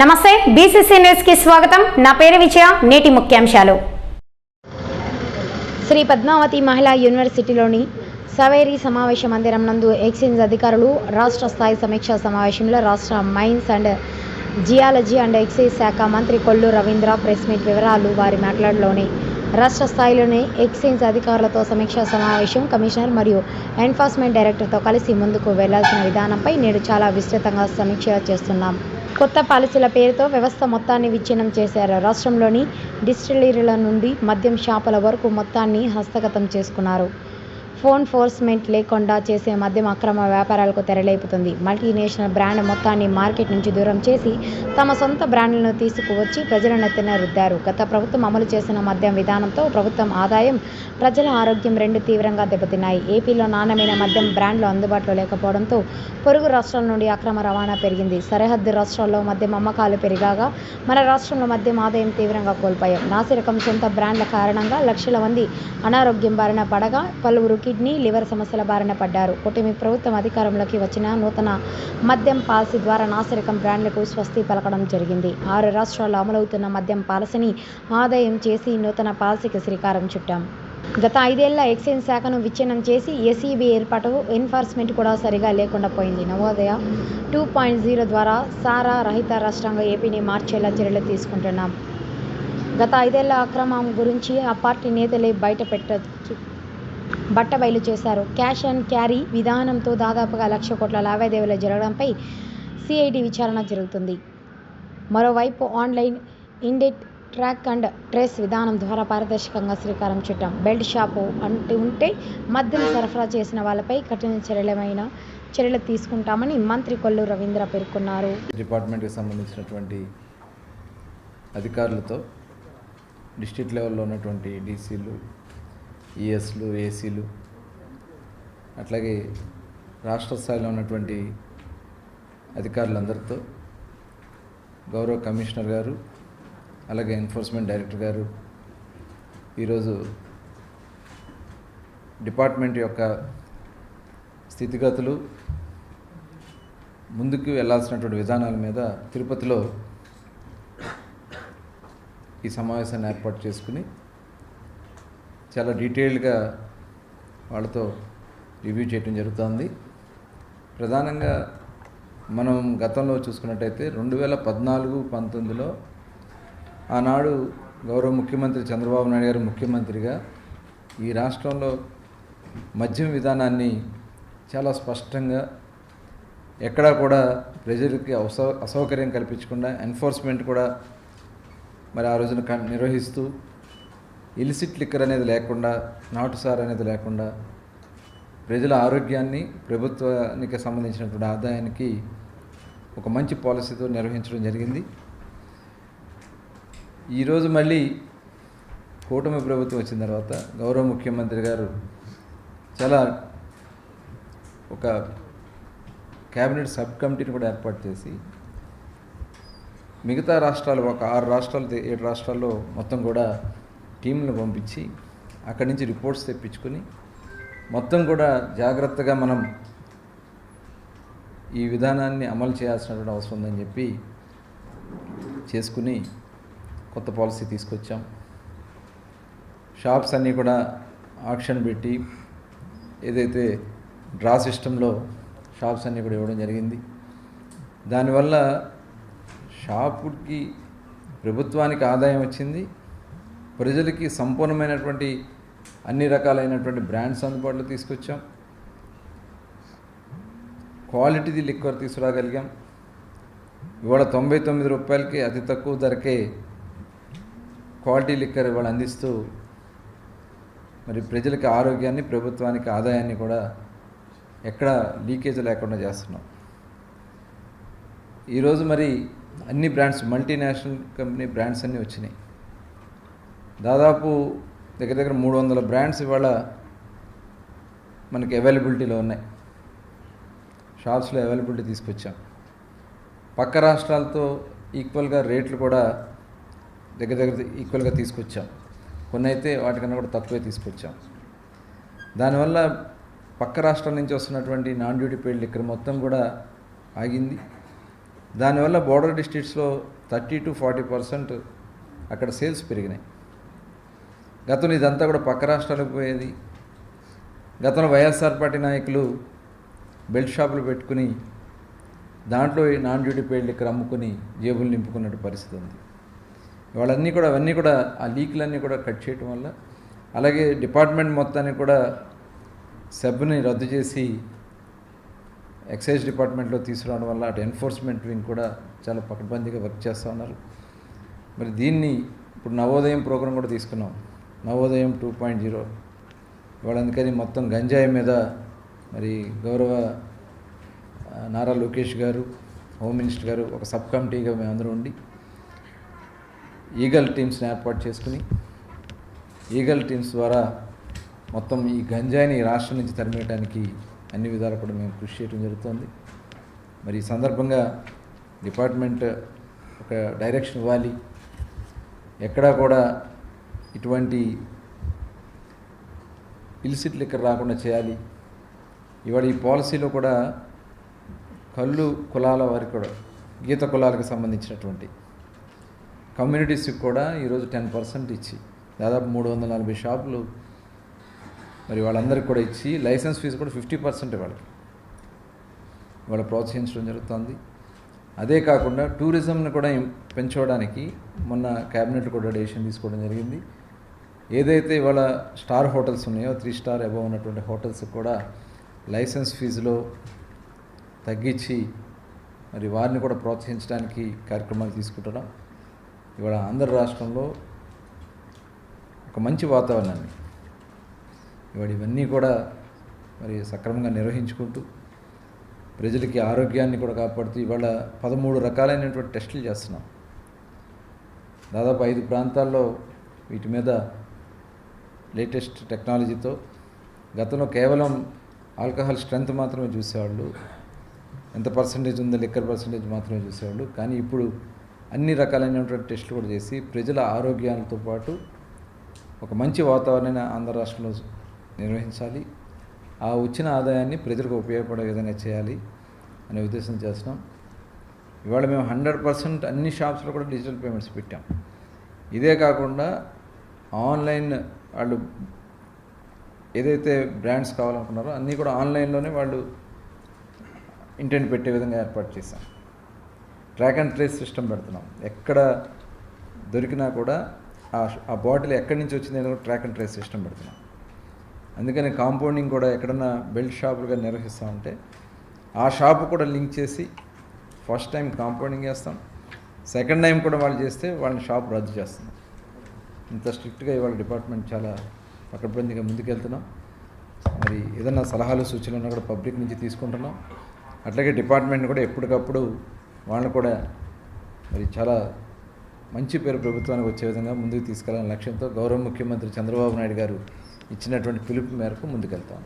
నమస్తే బీసీసీ న్యూస్కి స్వాగతం. నా పేరు విజయ నేటి ముఖ్యాంశాలు. శ్రీ పద్మావతి మహిళా యూనివర్సిటీలోని సవేరీ సమావేశ మందిరం నందు ఎక్స్చేంజ్ అధికారులు రాష్ట్ర స్థాయి సమీక్షా సమావేశంలో రాష్ట్ర mines and geology and excise శాఖ మంత్రి కొల్లు రవీంద్ర ప్రెస్ మీట్ వివరాలు వారి మాట్లాడలోని రాష్ట్ర స్థాయిలోనే ఎక్సైజ్ అధికారులతో సమీక్షా సమావేశం కమిషనర్ మరియు ఎన్ఫోర్స్మెంట్ డైరెక్టర్తో కలిసి ముందుకు వెళ్ళాల్సిన విధానంపై నేడు చాలా విస్తృతంగా సమీక్ష చేస్తున్నాం. కొత్త పాలసీల పేరుతో వ్యవస్థ మొత్తాన్ని విచ్ఛిన్నం చేశారు. రాష్ట్రంలోని డిస్టిలరీల నుండి మద్యం షాపుల వరకు మొత్తాన్ని హస్తగతం చేసుకున్నారు. ఫోన్ ఫోర్స్మెంట్ లేకుండా చేసే మద్యం అక్రమ వ్యాపారాలకు తెరలేపుతుంది. మల్టీనేషనల్ బ్రాండ్ మొత్తాన్ని మార్కెట్ నుంచి దూరం చేసి తమ సొంత బ్రాండ్లను తీసుకువచ్చి ప్రజల నెత్తిన రుద్దారు గత ప్రభుత్వం అమలు చేసిన మద్యం విధానంతో ప్రభుత్వం ఆదాయం ప్రజల ఆరోగ్యం రెండు తీవ్రంగా దెబ్బతిన్నాయి. ఏపీలో నాణ్యమైన మద్యం బ్రాండ్లు అందుబాటులో లేకపోవడంతో పొరుగు రాష్ట్రాల నుండి అక్రమ రవాణా పెరిగింది. సరిహద్దు రాష్ట్రాల్లో మద్యం అమ్మకాలు పెరిగాగా మన రాష్ట్రంలో మద్యం ఆదాయం తీవ్రంగా కోల్పోయాం. నాసిరకం సొంత బ్రాండ్ల కారణంగా లక్షల మంది అనారోగ్యం బారిన పడగా పలువురు కిడ్నీ లివర్ సమస్యల బారిన పడ్డారు. కూటమి ప్రభుత్వం అధికారంలోకి వచ్చిన నూతన మద్యం పాలసీ ద్వారా నాసిరకం బ్రాండ్లకు స్వస్తి పలకడం జరిగింది. ఆరు రాష్ట్రాల్లో అమలవుతున్న మద్యం పాలసీని ఆదాయం చేసి నూతన పాలసీకి శ్రీకారం చుట్టాం. గత ఐదేళ్ళ ఎక్సైజ్ శాఖను విచ్ఛిన్నం చేసి ఎస్ఈబి ఏర్పాటు ఎన్ఫోర్స్మెంట్ కూడా సరిగా లేకుండా పోయింది. నవోదయ టూ పాయింట్ జీరో ద్వారా సారా రహిత రాష్ట్రంగా ఏపీని మార్చేలా చర్యలు తీసుకుంటున్నాం. గత ఐదేళ్ళ అక్రమం గురించి ఆ పార్టీ నేతలే బయట పెట్టచ్చు బట్టబయలు చేశారు. క్యాష్ అండ్ క్యారీ విధానంతో దాదాపుగా లక్ష కోట్ల లావాదేవీలు జరగడంపై సిఐడి విచారణ జరుగుతుంది. మరోవైపు online indent track and trace విధానం ద్వారా పారదర్శకంగా శ్రీకారం చుట్టాం. బెల్ట్ షాపు అంటూ ఉంటే మద్యం సరఫరా చేసిన వాళ్ళపై కఠిన చర్యలమైన చర్యలు తీసుకుంటామని మంత్రి కొల్లు రవీంద్ర పేర్కొన్నారు. డిపార్ట్మెంట్కి సంబంధించినటువంటి అధికారులతో డిస్టిక్ లెవెల్లో ఉన్నటువంటి డీసీలు ఈఎస్లు ఏసీలు అట్లాగే రాష్ట్ర స్థాయిలో ఉన్నటువంటి అధికారులందరితో గౌరవ కమిషనర్ గారు అలాగే ఎన్ఫోర్స్మెంట్ డైరెక్టర్ గారు ఈరోజు డిపార్ట్మెంట్ యొక్క స్థితిగతులు ముందుకు వెళ్ళాల్సినటువంటి విధానాల మీద తిరుపతిలో ఈ సమావేశాన్ని ఏర్పాటు చేసుకుని చాలా డీటెయిల్డ్గా వాళ్ళతో రివ్యూ చేయడం జరుగుతోంది. ప్రధానంగా మనం గతంలో చూసుకున్నట్టయితే రెండు వేల పద్నాలుగు పంతొమ్మిదిలో ఆనాడు గౌరవ ముఖ్యమంత్రి చంద్రబాబు నాయుడు గారు ముఖ్యమంత్రిగా ఈ రాష్ట్రంలో మద్యం విధానాన్ని చాలా స్పష్టంగా ఎక్కడా కూడా ప్రజలకి అసౌ అసౌకర్యం కల్పించకుండా ఎన్ఫోర్స్మెంట్ కూడా మరి ఆ రోజున నిర్వహిస్తూ ఇలిసిట్ లిక్కర్ అనేది లేకుండా నాటుసార్ అనేది లేకుండా ప్రజల ఆరోగ్యాన్ని ప్రభుత్వానికి సంబంధించినటువంటి ఆదాయానికి ఒక మంచి పాలసీతో నిర్వహించడం జరిగింది. ఈరోజు మళ్ళీ కూటమి ప్రభుత్వం వచ్చిన తర్వాత గౌరవ ముఖ్యమంత్రి గారు చాలా ఒక క్యాబినెట్ సబ్ కమిటీని కూడా ఏర్పాటు చేసి మిగతా రాష్ట్రాలు ఒక ఆరు రాష్ట్రాలు ఏడు రాష్ట్రాల్లో మొత్తం కూడా టీంను పంపించి అక్కడి నుంచి రిపోర్ట్స్ తెప్పించుకొని మొత్తం కూడా జాగ్రత్తగా మనం ఈ విధానాన్ని అమలు చేయాల్సినటువంటి అవసరం ఉందని చెప్పి చేసుకుని కొత్త పాలసీ తీసుకొచ్చాం. షాప్స్ అన్నీ కూడా ఆక్షన్ పెట్టి ఏదైతే డ్రా సిస్టంలో షాప్స్ అన్నీ కూడా ఇవ్వడం జరిగింది. దానివల్ల షాపుకి ప్రభుత్వానికి ఆదాయం వచ్చింది. ప్రజలకి సంపూర్ణమైనటువంటి అన్ని రకాలైనటువంటి బ్రాండ్స్ అందుబాటులో తీసుకొచ్చాం. క్వాలిటీది లిక్వర్ తీసుకురాగలిగాం. ఇవాళ తొంభై తొమ్మిది రూపాయలకి అతి తక్కువ ధరకే క్వాలిటీ లిక్కర్ ఇవాళ అందిస్తూ మరి ప్రజలకి ఆరోగ్యాన్ని ప్రభుత్వానికి ఆదాయాన్ని కూడా ఎక్కడ లీకేజ్ లేకుండా చేస్తున్నాం. ఈరోజు మరి అన్ని బ్రాండ్స్ మల్టీనేషనల్ కంపెనీ బ్రాండ్స్ అన్నీ వచ్చినాయి. దాదాపు దగ్గర దగ్గర మూడు వందల బ్రాండ్స్ ఇవాళ మనకి అవైలబిలిటీలో ఉన్నాయి. షాప్స్లో అవైలబిలిటీ తీసుకొచ్చాం. పక్క రాష్ట్రాలతో ఈక్వల్గా రేట్లు కూడా దగ్గర దగ్గర ఈక్వల్గా తీసుకొచ్చాం. కొన్ని అయితే వాటికన్నా కూడా తక్కువే తీసుకొచ్చాం. దానివల్ల పక్క రాష్ట్రాల నుంచి వస్తున్నటువంటి నాన్ డ్యూటీ పెయిడ్ లిక్కర్ మొత్తం కూడా ఆగింది. దానివల్ల బోర్డర్ డిస్ట్రిక్ట్స్లో థర్టీ టు ఫార్టీ పర్సెంట్ అక్కడ సేల్స్ పెరిగినాయి. గతంలో ఇదంతా కూడా పక్క రాష్ట్రాలకు పోయేది. గతంలో వైఎస్ఆర్ పార్టీ నాయకులు బెల్ట్ షాపులు పెట్టుకుని దాంట్లో నాన్ డ్యూటీ పెయిడ్ లిక్కర్ అమ్ముకుని జేబులు నింపుకున్నట్టు పరిస్థితి ఉంది. వాళ్ళన్నీ కూడా అవన్నీ కూడా ఆ లీకులన్నీ కూడా కట్ చేయటం వల్ల అలాగే డిపార్ట్మెంట్ మొత్తాన్ని కూడా సబ్ని రద్దు చేసి ఎక్సైజ్ డిపార్ట్మెంట్లో తీసుకురావడం వల్ల అటు ఎన్ఫోర్స్మెంట్ వింగ్ కూడా చాలా పకడ్బందీగా వర్క్ చేస్తూ ఉన్నారు. మరి దీన్ని ఇప్పుడు నవోదయం ప్రోగ్రాం కూడా తీసుకున్నాం. Navodayam two point zero. ఇవాళ అందుకని మొత్తం గంజాయి మీద మరి గౌరవ నారా లోకేష్ గారు హోమ్ మినిస్టర్ గారు ఒక సబ్ కమిటీగా మేమందరం ఉండి ఈగల్ టీమ్స్ని ఏర్పాటు చేసుకుని ఈగల్ టీమ్స్ ద్వారా మొత్తం ఈ గంజాయిని రాష్ట్రం నుంచి తరిమేయడానికి అన్ని విధాలు కూడా మేము కృషి చేయడం జరుగుతుంది. మరి ఈ సందర్భంగా డిపార్ట్మెంట్ ఒక డైరెక్షన్ ఇవ్వాలి. ఎక్కడా కూడా ఇటువంటి ఇల్సిట్ లిక్కర్ రాకుండా చేయాలి. ఇవాళ ఈ పాలసీలో కూడా కళ్ళు కులాల వారికి కూడా గీత కులాలకు సంబంధించినటువంటి కమ్యూనిటీస్కి కూడా ఈరోజు టెన్ పర్సెంట్ ఇచ్చి దాదాపు మూడు వందల నలభై షాపులు మరి వాళ్ళందరికీ కూడా ఇచ్చి లైసెన్స్ ఫీజు కూడా ఫిఫ్టీ పర్సెంట్ వాళ్ళకి. ఇవాళ ప్రోత్సహించడం జరుగుతుంది. అదే కాకుండా టూరిజంని కూడా పెంచుకోవడానికి మొన్న క్యాబినెట్ కూడా డెసిషన్ తీసుకోవడం జరిగింది. ఏదైతే ఇవాళ స్టార్ హోటల్స్ ఉన్నాయో త్రీ స్టార్ అబవ్ ఉన్నటువంటి హోటల్స్ కూడా లైసెన్స్ ఫీజులో తగ్గించి మరి వారిని కూడా ప్రోత్సహించడానికి కార్యక్రమాలు తీసుకుంటున్నాం. ఇవాళ ఆంధ్ర రాష్ట్రంలో ఒక మంచి వాతావరణాన్ని ఇవాళ ఇవన్నీ కూడా మరి సక్రమంగా నిర్వహించుకుంటూ ప్రజలకి ఆరోగ్యాన్ని కూడా కాపాడుతూ ఇవాళ పదమూడు రకాలైనటువంటి టెస్టులు చేస్తున్నాం. దాదాపు ఐదు ప్రాంతాల్లో వీటి మీద లేటెస్ట్ టెక్నాలజీతో గతంలో కేవలం ఆల్కహాల్ స్ట్రెంత్ మాత్రమే చూసేవాళ్ళు ఎంత పర్సంటేజ్ ఉందో లిక్కర్ పర్సంటేజ్ మాత్రమే చూసేవాళ్ళు. కానీ ఇప్పుడు అన్ని రకాలైనటువంటి టెస్టులు కూడా చేసి ప్రజల ఆరోగ్యాలతో పాటు ఒక మంచి వాతావరణాన్ని ఆంధ్ర రాష్ట్రంలో నిర్వహించాలి. ఆ వచ్చిన ఆదాయాన్ని ప్రజలకు ఉపయోగపడే విధంగా చేయాలి అనే ఉద్దేశం చేస్తున్నాం. ఇవాళ మేము హండ్రెడ్ పర్సెంట్ అన్ని షాప్స్లో కూడా డిజిటల్ పేమెంట్స్ పెట్టాం. ఇదే కాకుండా ఆన్లైన్ వాళ్ళు ఏదైతే బ్రాండ్స్ కావాలనుకున్నారో అన్నీ కూడా ఆన్లైన్లోనే వాళ్ళు ఇంటెంట్ పెట్టే విధంగా ఏర్పాటు చేశాం. ట్రాక్ అండ్ ట్రేస్ సిస్టమ్ పెడుతున్నాం. ఎక్కడ దొరికినా కూడా ఆ బాటిల్ ఎక్కడి నుంచి వచ్చింది అనేది కూడా ట్రాక్ అండ్ ట్రేస్ సిస్టమ్ పెడుతున్నాం. అందుకని కాంపౌండింగ్ కూడా ఎక్కడన్నా బెల్ట్ షాపులుగా నిర్వహిస్తామంటే ఆ షాపు కూడా లింక్ చేసి ఫస్ట్ టైం కాంపౌండింగ్ చేస్తాం. సెకండ్ టైం కూడా వాళ్ళు చేస్తే వాళ్ళని షాప్ రద్దు చేస్తున్నాం. ఇంత స్ట్రిక్ట్గా ఇవాళ డిపార్ట్మెంట్ చాలా పకడ్బందీగా ముందుకెళ్తున్నాం. మరి ఏదన్నా సలహాలు సూచనలు ఉన్నా కూడా పబ్లిక్ నుంచి తీసుకుంటున్నాం. అట్లాగే డిపార్ట్మెంట్ కూడా ఎప్పటికప్పుడు వాళ్ళని కూడా మరి చాలా మంచి పేరు ప్రభుత్వానికి వచ్చే విధంగా ముందుకు తీసుకెళ్ళాలనే లక్ష్యంతో గౌరవ ముఖ్యమంత్రి చంద్రబాబు నాయుడు గారు ఇచ్చినటువంటి పిలుపు మేరకు ముందుకెళ్తాం.